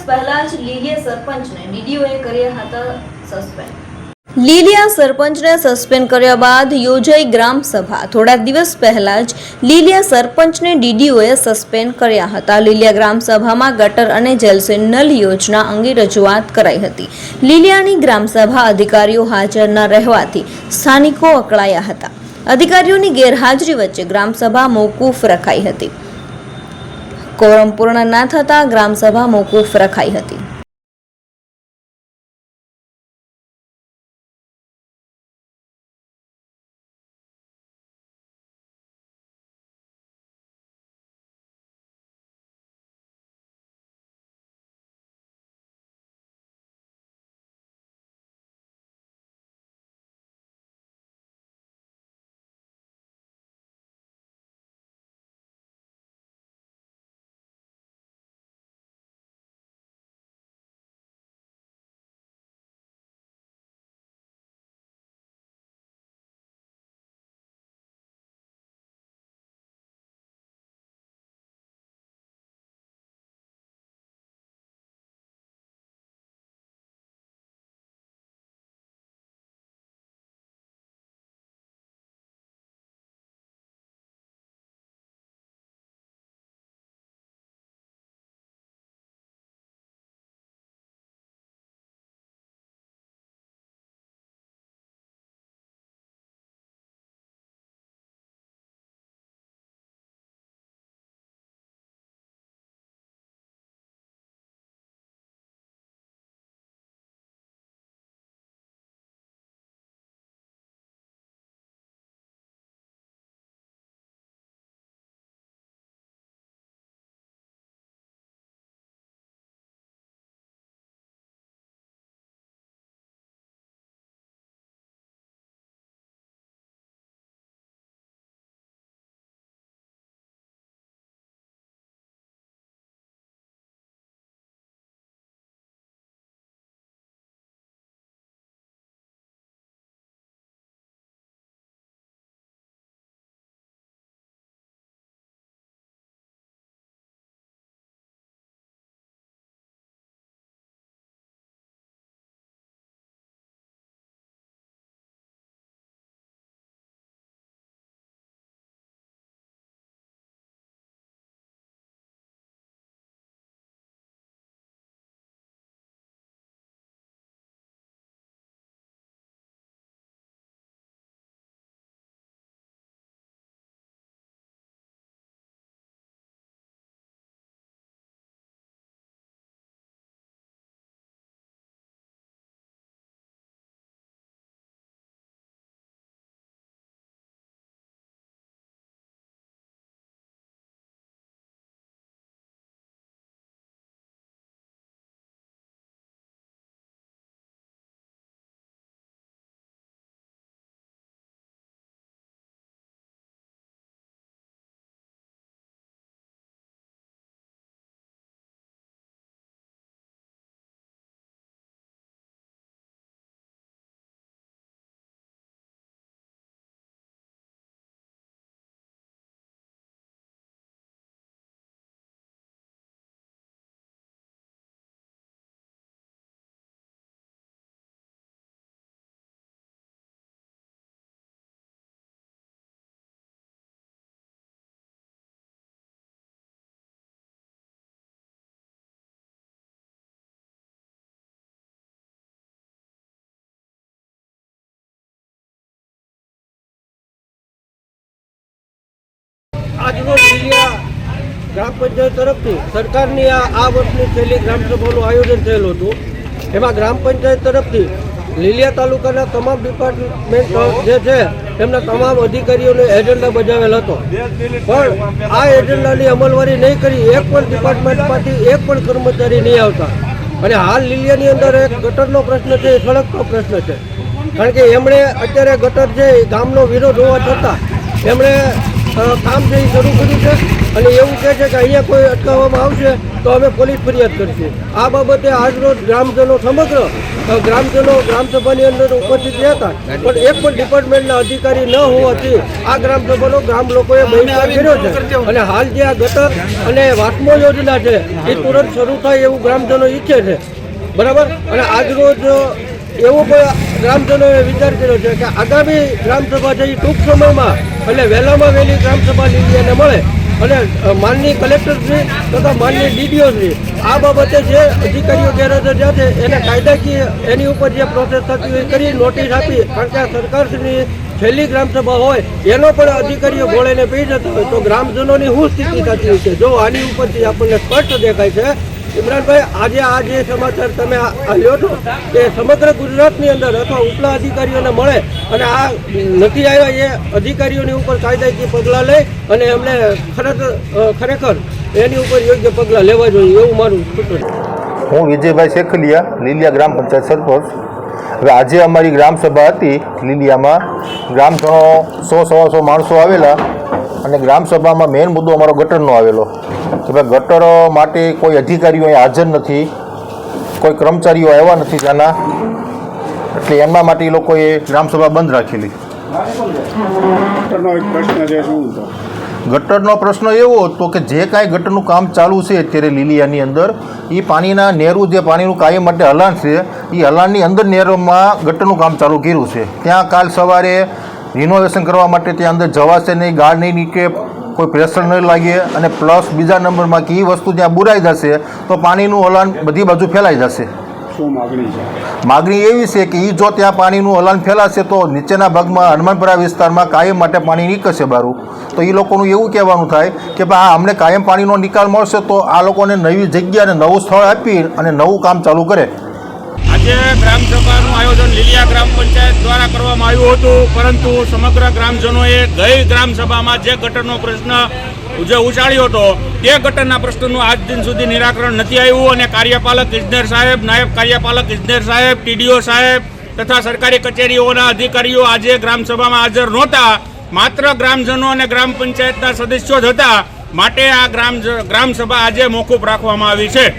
દિવસ પહેલા જ લીલીયા સરપંચને ડીડીઓએ કર્યા હતા સસ્પેન્ડ લીલિયા સરપંચને સસ્પેન્ડ કર્યા બાદ યોજાઈ ગ્રામ સભા. થોડા દિવસ પહેલા જ લીલિયા સરપંચને ડીડીઓએ સસ્પેન્ડ કર્યા હતા. લીલિયા ગ્રામ સભામાં ગટર અને જલસેન નલ યોજના અંગે રજૂઆત કરાઈ હતી. લીલિયાની ગ્રામ સભા અધિકારીઓ હાજર ન રહેવાથી સ્થાનિકો અકળાયા હતા. અધિકારીઓની ગેરહાજરી વચ્ચે ગ્રામ સભા મોકૂફ રખાઈ હતી. કોરમ પૂર્ણ ના થતાં ગ્રામસભા મોકૂફ રખાઈ હતી. ગ્રામ પંચાયત તરફથી સરકારની આ આ વર્ષની છેલ્લી ગ્રામસભાનું આયોજન થયેલું હતું. એમાં ગ્રામ પંચાયત તરફથી લીલિયા તાલુકાના તમામ ડિપાર્ટમેન્ટ જે છે, તેમના તમામ અધિકારીઓને એજન્ડા બજાવેલ હતો. પણ આ એજન્ડાની અમલવારી નહીં કરી, એક પણ ડિપાર્ટમેન્ટમાંથી એક પણ કર્મચારી નહીં આવતા. અને હાલ લીલિયાની અંદર એક ગટરનો પ્રશ્ન છે, એ સડકનો પ્રશ્ન છે. કારણ કે એમણે અત્યારે ગટર છે ગામનો વિરોધ હોવા છતાં એમણે કામ છે એ શરૂ કર્યું છે અને એવું કહે છે કે અહીંયા કોઈ અટકાવવામાં આવશે તો અમે પોલીસ ફરિયાદ કરીશું. આ બાબતે આજરોજ ગ્રામજનો સમગ્ર ગ્રામજનો ગ્રામસભાની અંદર ઉપસ્થિત રહ્યા હતા. પણ એક પણ ડિપાર્ટમેન્ટના અધિકારી ન હોવાથી આ ગ્રામસભાનો ગ્રામ લોકોએ બહિષ્કાર કર્યો છે. અને હાલ જે આ ગટર અને વાસ્મો યોજના છે એ તુરંત શરૂ થાય એવું ગ્રામજનો ઈચ્છે છે. બરાબર? અને આજરોજ એવો પણ ગ્રામજનોએ વિચાર કર્યો છે કે આગામી ગ્રામસભા એ ટૂંક સમયમાં એટલે વહેલામાં વહેલી ગ્રામસભા લીલીને મળે અને માનની કલેક્ટરશ્રી તથા માનની ડીડીઓશ્રી આ બાબતે જે અધિકારીઓ ગેરહાજર જ્યાં છે, એને કાયદાકીય એની ઉપર જે પ્રોસેસ થતી હોય કરી નોટિસ આપી. કારણ કે આ સરકારશ્રીની છેલ્લી ગ્રામસભા હોય, એનો પણ અધિકારીઓ ભોળેને પી જતા હોય. તો ગ્રામજનોની શું સ્થિતિ થતી હોય છે? જો આની ઉપરથી આપણને સ્પષ્ટ દેખાય છે ઇમરાનભાઈ, આજે આ જે સમાચાર તમે લ્યો છો એ સમગ્ર ગુજરાતની અંદર અથવા ઉપલા અધિકારીઓને મળે અને આ નથી આવ્યા એ અધિકારીઓની ઉપર કાયદાકીય પગલાં લઈ અને એમને ખરેખર ખરેખર એની ઉપર યોગ્ય પગલાં લેવા જોઈએ એવું મારું સૂચન હું વિજયભાઈ શેખલિયા લીલિયા ગ્રામ પંચાયત સરપંચ. હવે આજે અમારી ગ્રામસભા હતી લીલિયામાં ગ્રામજનો સો સવાસો માણસો આવેલા. અને ગ્રામસભામાં મેઇન મુદ્દો અમારો ગટરનો આવેલો. કે ભાઈ ગટર માટે કોઈ અધિકારીઓ અહીં હાજર નથી કોઈ કર્મચારીઓ આવ્યા નથી ત્યાંના. એટલે એમના માટે એ લોકોએ ગ્રામસભા બંધ રાખેલી. ગટરનો પ્રશ્ન એવો હતો કે જે કાંઈ ગટરનું કામ ચાલુ છે અત્યારે લીલિયાની અંદર એ પાણીના નેરું જે પાણીનું કાયમ માટે હલાણ છે એ હલાણની અંદર નેરોમાં ગટરનું કામ ચાલુ કર્યું છે. ત્યાં કાલ સવારે રિનોવેશન કરવા માટે ત્યાં અંદર જવાશે નહીં ગાળ નહીં નીકળે કોઈ પ્રેશર નહીં લાગે અને પ્લસ બીજા નંબરમાં કે એ વસ્તુ ત્યાં બુરાઈ જશે તો પાણીનું હલાન બધી બાજુ ફેલાઈ જશે. માગણી એવી છે કે એ જો ત્યાં પાણીનું હલાન ફેલાશે તો નીચેના ભાગમાં હનુમાનપુરા વિસ્તારમાં કાયમ માટે પાણી નીકળશે બારું તો એ લોકોનું એવું કહેવાનું થાય કે ભાઈ આ અમને કાયમ પાણીનો નિકાલ મળશે તો આ લોકોને નવી જગ્યા અને નવું સ્થળ આપી અને નવું કામ ચાલુ કરે. આજે આયોજન લીલિયા ગ્રામ પંચાયત દ્વારા કરવામાં આવ્યું હતું. પરંતુ સમગ્ર ગ્રામજનોએ ગઈ ગ્રામસભામાં જે ગટરનો પ્રશ્ન જે ઉછાળ્યો હતો, તે ગટરના પ્રશ્નનું આજ દિન સુધી નિરાકરણ નથી આવ્યું અને કાર્યપાલક ઇજનેર સાહેબ, નાયબ કાર્યપાલક ઇજનેર સાહેબ, ટીડીઓ સાહેબ તથા સરકારી કચેરીઓના અધિકારીઓ આજે ગ્રામસભામાં હાજર નહોતા. માત્ર ગ્રામજનો અને ગ્રામ પંચાયતના સદસ્યો જ હતા. માટે આ ગ્રામ ગ્રામસભા આજે મોકૂફ રાખવામાં આવી છે.